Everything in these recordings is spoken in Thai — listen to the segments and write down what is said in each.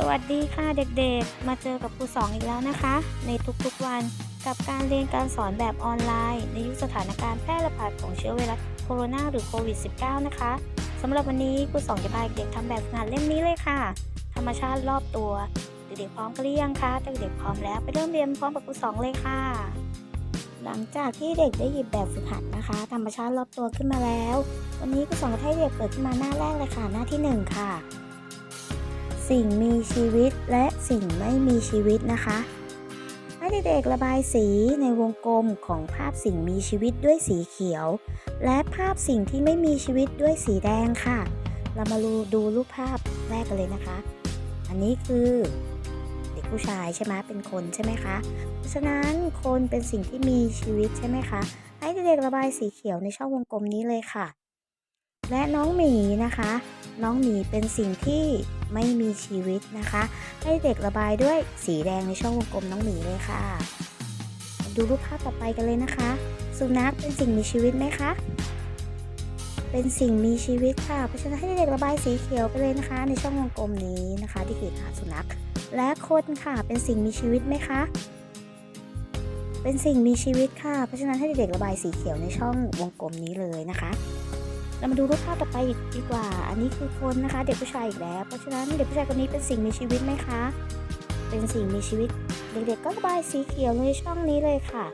สวัสดีค่ะเด็กๆ มาเจอกับครูสองอีกแล้วนะคะ ในทุกๆวันกับการเรียนการสอนแบบออนไลน์ ในยุคสถานการณ์แพร่ระบาดของเชื้อไวรัสโคโรนาหรือโควิด -19 นะคะสำหรับวันนี้ครูสองจะพาเด็กทำแบบฝึกหัดเล่มนี้เลยค่ะ ธรรมชาติรอบตัว เด็กๆพร้อมกันหรือยังคะถ้าเด็กๆพร้อมแล้วไปเริ่มเรียนพร้อมกับครูสองเลยค่ะ หลังจากที่เด็กได้หยิบแบบฝึกหัดนะคะ ธรรมชาติรอบตัวขึ้นมาแล้ว วันนี้ครูสองจะให้เด็กเปิดขึ้นมาหน้าแรกเลยค่ะ หน้าที่หนึ่งค่ะ สิ่งมีชีวิตและสิ่งไม่มีชีวิตนะคะให้เด็กๆระบายสีในวงกลมของภาพสิ่งมีชีวิตด้วยสีเขียว และภาพสิ่งที่ไม่มีชีวิตด้วยสีแดงค่ะ เรามาดูดูรูปภาพแรกกันเลยนะคะ อันนี้คือเด็กผู้ชายใช่ไหมเป็นคนใช่ไหมคะเพราะฉะนั้นคนเป็นสิ่งที่มีชีวิตใช่ไหมคะให้เด็กๆระบายสีเขียวในช่องวงกลมนี้เลยค่ะ และน้องหมีนะคะ น้องหมีเป็นสิ่งที่ ไม่มีชีวิตนะคะ ให้เด็กระบายด้วยสีแดงในช่องวงกลมน้องหมีเลยค่ะ ดูรูปภาพต่อไปกันเลยนะคะ สุนัขเป็นสิ่งมีชีวิตไหมคะ เป็นสิ่งมีชีวิตค่ะ เพราะฉะนั้นให้เด็กระบายสีเขียวไปเลยนะคะ ในช่องวงกลมนี้นะคะที่คือขาสุนัข และคนค่ะเป็นสิ่งมีชีวิตไหมคะเป็นสิ่งมีชีวิตค่ะ เพราะฉะนั้นให้เด็กระบายสีเขียวในช่องวงกลมนี้เลยนะคะ เรามาดูรูปภาพต่อไปอีกดีกว่า อันนี้คือคนนะคะ เด็กผู้ชายอีกแล้ว เพราะฉะนั้นเด็กผู้ชายคนนี้เป็นสิ่งมีชีวิตไหมคะ เป็นสิ่งมีชีวิต เด็กๆก็ระบายสีเขียวในช่องนี้เลยค่ะ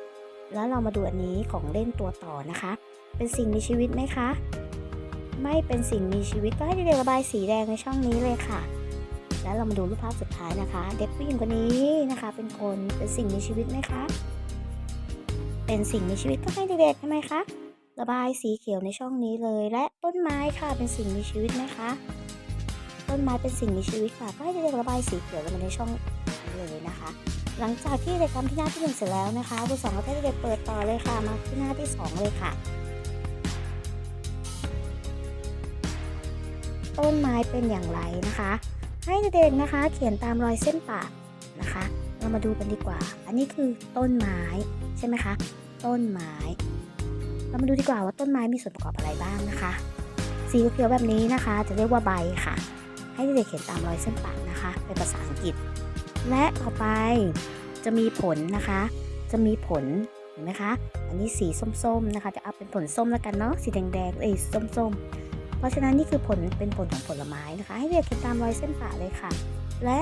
แล้วเรามาดูอันนี้ของเล่นตัวต่อนะคะ เป็นสิ่งมีชีวิตไหมคะ ไม่เป็นสิ่งมีชีวิตก็ให้เด็กๆระบายสีแดงในช่องนี้เลยค่ะ แล้วเรามาดูรูปภาพสุดท้ายนะคะ เด็กผู้หญิงคนนี้นะคะ เป็นคนเป็นสิ่งมีชีวิตไหมคะ เป็นสิ่งมีชีวิตก็ให้เด็กๆทำไหมคะ ระบายสีเขียวในช่องนี้เลย และต้นไม้ค่ะเป็นสิ่งมีชีวิตไหมคะ ต้นไม้เป็นสิ่งมีชีวิตค่ะ ก็ให้เด็กระบายสีเขียวลงมาในช่องเลยนะคะ หลังจากที่เด็กทำที่หน้าที่หนึ่งเสร็จแล้วนะคะครูสองก็ให้เด็กเปิดต่อเลยค่ะ มาที่หน้าที่สองเลยค่ะ ต้นไม้เป็นอย่างไรนะคะ ให้เด็กๆนะคะ เขียนตามรอยเส้นปากนะคะ เรามาดูกันดีกว่า อันนี้คือต้นไม้ใช่ไหมคะ ต้นไม้ เรามาดูดีกว่าว่าต้นไม้มีส่วนประกอบอะไรบ้างนะคะ สีเขียวแบบนี้นะคะ จะเรียกว่าใบค่ะ ให้เด็กๆเขียนตามรอยเส้นปากนะคะเป็นภาษาอังกฤษ และต่อไปจะมีผลนะคะ จะมีผลเห็นไหมคะ อันนี้สีส้มๆนะคะ จะเอาเป็นผลส้มแล้วกันเนาะ สีแดงๆ เอ้ยส้มๆ เพราะฉะนั้นนี่คือผลเป็นผลของผลไม้นะคะ ให้เด็กเขียนตามรอยเส้นปากเลยค่ะ และ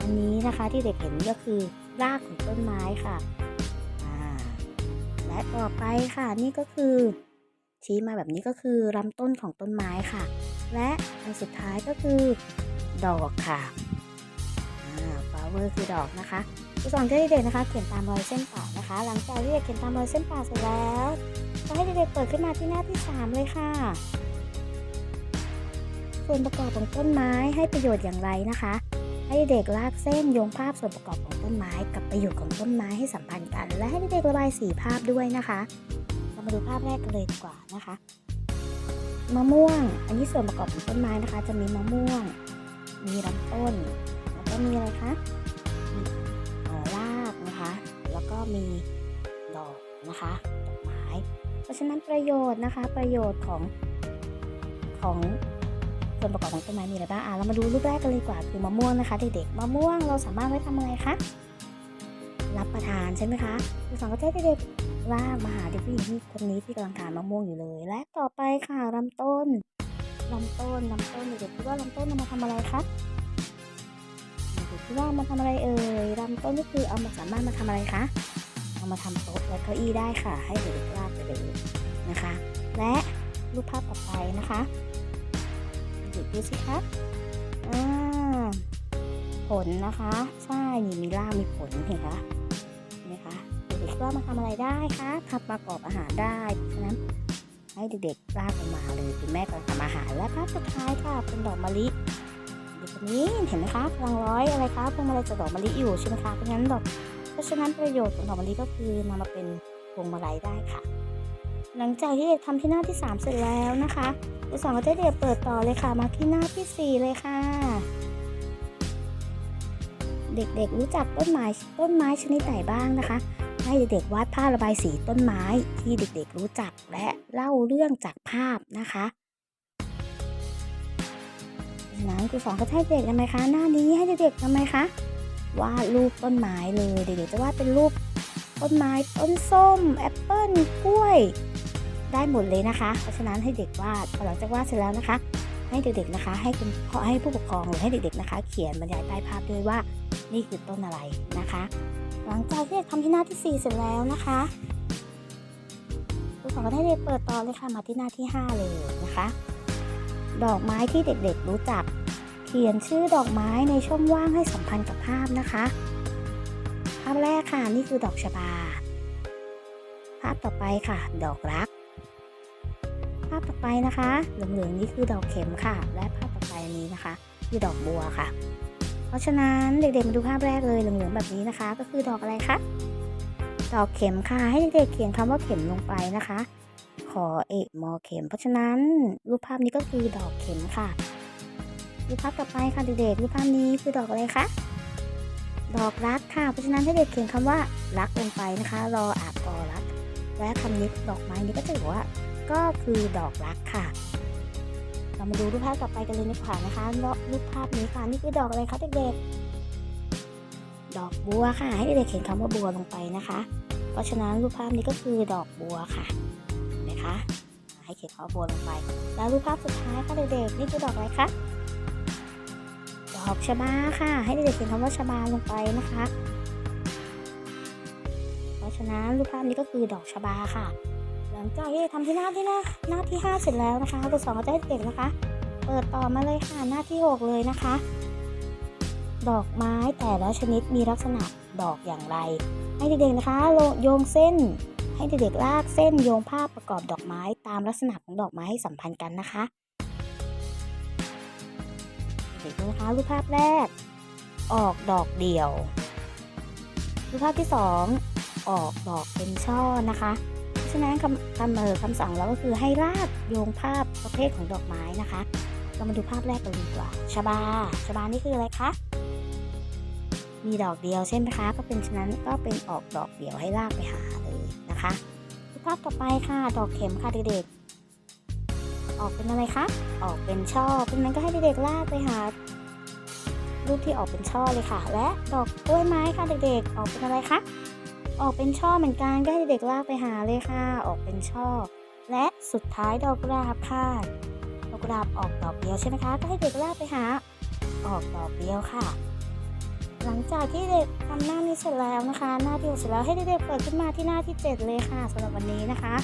อันนี้นะคะที่เด็กเห็นก็คือรากของต้นไม้ค่ะ และต่อไปค่ะ นี่ก็คือ ชี้มาแบบนี้ก็คือลำต้นของต้นไม้ค่ะ และอันสุดท้ายก็คือ ดอกค่ะอ่า flower คือดอกนะคะครูสอนให้เด็กๆนะคะ เขียนตามรอยเส้นปากนะคะ หลังจากที่เด็กเขียนตามรอยเส้นปากเสร็จแล้วก็ให้เด็กๆเปิดขึ้นมาที่หน้าที่ 3 เลยค่ะ ส่วนประกอบของต้นไม้ให้ประโยชน์อย่างไรนะคะ ให้เด็กลากเส้นโยงภาพส่วนประกอบของต้นไม้ กับประโยชน์ของต้นไม้ให้สัมพันธ์กัน และให้เด็กระบายสีภาพด้วยนะคะ เรามาดูภาพแรกกันเลยดีกว่านะคะมะม่วง อันนี้ส่วนประกอบของต้นไม้นะคะ จะมีมะม่วง มีลำต้น แล้วก็มีอะไรคะมีรากนะคะ แล้วก็มีดอกนะคะดอกไม้ เพราะฉะนั้นประโยชน์นะคะประโยชน์ของของ ส่วนประกอบของต้นไม้มีอะไรบ้างอะเรามาดูรูปแรกกันเลยกว่าคือมะม่วงนะคะเด็กๆมะม่วงเราสามารถไว้ทำอะไรคะรับประทานใช่ไหมคะคือสองก็จะเด็กๆลากมาหาเด็กผู้หญิงที่คนนี้ที่กำลังทานมะม่วงอยู่เลย และต่อไปค่ะลำต้นลำต้นลำต้นเด็กๆคิดว่าลำต้นเอามาทำอะไรคะเด็กๆคิดว่ามันทำอะไรเอ่ยลำต้นก็คือเอามาสามารถมาทำอะไรคะเอามาทำโต๊ะและเก้าอี้ได้ค่ะ ให้เด็กๆลากไปเลยนะคะ และรูปภาพต่อไปนะคะ เด็กดูสิคะอ่าผลนะคะใช่นี่มีรามีผลเห็นคะเห็นไหมคะเด็กๆก็มาทำอะไรได้คะทำประกอบอาหารได้เพราะฉะนั้นให้เด็กๆลากออกมาเลยคุณแม่ก็ทำอาหารและภาพสุดท้ายค่ะเป็นดอกมะลิเด็กคนนี้เห็นไหมคะกำลังร้อยอะไรคะพวงมาลัยจากดอกมะลิอยู่ใช่ไหมคะเพราะฉะนั้นดอกเพราะฉะนั้นประโยชน์ของดอกมะลิก็คือนำมาเป็นพวงมาลัยได้ค่ะ หลังจากที่เด็กทำที่หน้าที่ 3 เสร็จแล้วนะคะครูสอนก็จะเด็กเปิดต่อเลยค่ะ มาที่หน้าที่ 4 เลยค่ะ เด็กๆรู้จักต้นไม้ต้นไม้ชนิดไหนบ้างนะคะ ให้เด็กๆวาดภาพระบายสีต้นไม้ที่เด็กๆรู้จักและเล่าเรื่องจากภาพนะคะนั้นครูสอนก็จะให้เด็กทำไมคะ หน้านี้ให้เด็กๆทำไมคะวาดรูปต้นไม้เลย เด็กๆจะวาดเป็นรูปต้นไม้ต้นส้มแอปเปิ้ลกล้วย ได้หมดเลยนะคะ เพราะฉะนั้นให้เด็กวาดพอหลังจากวาดเสร็จแล้วนะคะ ให้เด็กๆนะคะ ให้คุณพ่อให้ผู้ปกครองหรือให้เด็กๆนะคะ เขียนบรรยายใต้ภาพด้วยว่านี่คือต้นอะไรนะคะ หลังจากที่เด็กทำที่หน้าที่ 4 เสร็จแล้วนะคะครูสอนก็ให้เด็กเปิดต่อเลยค่ะมาที่หน้าที่ 5 เลยนะคะ ดอกไม้ที่เด็กๆรู้จัก เขียนชื่อดอกไม้ในช่องว่างให้สัมพันธ์กับภาพนะคะภาพแรกค่ะนี่คือดอกชบา ภาพต่อไปค่ะ ดอกรักาพต่อไปนะคะ เหลืองๆนี่คือดอกเข็มค่ะ และภาพต่อไปนี้นะคะคือดอกบัวค่ะ เพราะฉะนั้นเด็กๆมาดูภาพแรกเลยเหลืองๆแบบนี้นะคะ ก็คือดอกอะไรคะดอกเข็มค่ะ ให้เด็กๆเขียนคำว่าเข็มลงไปนะคะ ขอเอกมอเข็ม เพราะฉะนั้นรูปภาพนี้ก็คือดอกเข็มค่ะรูปภาพต่อไปค่ะเด็กๆรูปภาพนี้คือดอกอะไรคะดอกรักค่ะ เพราะฉะนั้นให้เด็กเขียนคำว่ารักลงไปนะคะ รออาบกอรัก และคำนี้ดอกไม้นี้ก็จะบอกว่า ก็คือดอกรักค่ะ เรามาดูรูปภาพต่อไปกันเลยดีกว่านะคะรูปภาพนี้ค่ะนี่คือดอกอะไรคะเด็กๆดอกบัวค่ะ ให้เด็กๆเขียนคำว่าบัวลงไปนะคะ เพราะฉะนั้นรูปภาพนี้ก็คือดอกบัวค่ะเห็นไหมคะให้เขียนคำว่าบัวลงไป แล้วรูปภาพสุดท้ายค่ะเด็กๆนี่คือดอกอะไรคะดอกชบาค่ะ ให้เด็กๆเขียนคำว่าชบาลงไปนะคะ เพราะฉะนั้นรูปภาพนี้ก็คือดอกชบาค่ะ ลังจากที่ทำที่หน้าที่หน้าหน้าที่ 5 เสร็จแล้วนะคะครูสอนก็จะให้เด็กนะคะ เปิดต่อมาเลยค่ะหน้าที่ 6 เลยนะคะ ดอกไม้แต่ละชนิดมีลักษณะดอกอย่างไร ให้เด็กๆนะคะโยงเส้น ให้เด็กๆลากเส้นโยงภาพประกอบดอกไม้ตามลักษณะของดอกไม้ให้สัมพันธ์กันนะคะเด็กๆนะคะรูปภาพแรก ออกดอกเดี่ยว รูปภาพที่ 2 ออกดอกเป็นช่อนะคะ ฉะนั้นคำคำเออคำสั่งเราก็คือให้ลากโยงภาพประเภทของดอกไม้นะคะ เรามาดูภาพแรกกันดีกว่าชบาชบานี่คืออะไรคะมีดอกเดียวใช่ไหมคะ ก็เป็นฉะนั้นก็เป็นออกดอกเดียวให้ลากไปหาเลยนะคะภาพต่อไปค่ะดอกเข็มค่ะเด็กๆออกเป็นอะไรคะออกเป็นช่อเพราะฉะนั้นก็ให้เด็กๆลากไปหารูปที่ออกเป็นช่อเลยค่ะ และดอกกล้วยไม้ค่ะเด็กๆ ออกเป็นอะไรคะ ออกเป็นช่อเหมือนกันก็ให้เด็กลากไปหาเลยค่ะ ออกเป็นช่อ และสุดท้ายดอกกุหลาบค่ะดอกกุหลาบออกดอกเดียวใช่ไหมคะ ก็ให้เด็กลากไปหา ออกดอกเดียวค่ะ หลังจากที่เด็กทำหน้านี้เสร็จแล้วนะคะ หน้าที่หกเสร็จแล้วให้เด็กๆเปิดขึ้นมาที่หน้าที่ 7 เลยค่ะสำหรับวันนี้นะคะ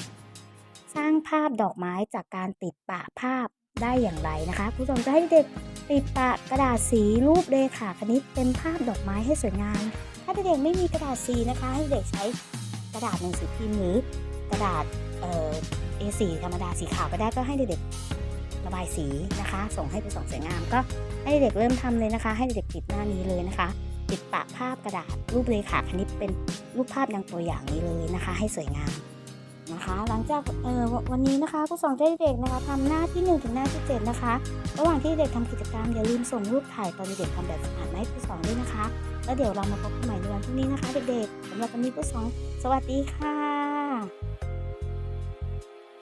สร้างภาพดอกไม้จากการติดปะภาพ ได้อย่างไรนะคะครูสอนจะให้เด็กติดปะกระดาษสีรูปเลขาคณิตเป็นภาพดอกไม้ให้สวยงาม ถ้าเด็กๆไม่มีกระดาษสีนะคะ ให้เด็กใช้กระดาษหนังสือพิมพ์หรือกระดาษเอ่อ A4 ธรรมดาสีขาวก็ได้ก็ให้เด็กระบายสีนะคะ ส่งให้ไปส่งสวยงามก็ให้เด็กเริ่มทำเลยนะคะ ให้เด็กติดหน้านี้เลยนะคะ ติดปะภาพกระดาษรูปเลขาคณิตเป็นรูปภาพดังตัวอย่างนี้เลยนะคะ ให้สวยงาม นะคะ หลังจากเอ่อวันนี้นะคะผู้สอนจะให้เด็กนะคะทำหน้าที่1ถึงหน้าที่7นะคะ ระหว่างที่เด็กทำกิจกรรมอย่าลืมส่งรูปถ่ายตอนเด็กทำแบบฝึกหัดมาให้ผู้สอนด้วยนะคะ แล้วเดี๋ยวเรามาพบกันใหม่ในวันพรุ่งนี้นะคะ เด็กๆสำหรับวันนี้ผู้สอนสวัสดีค่ะ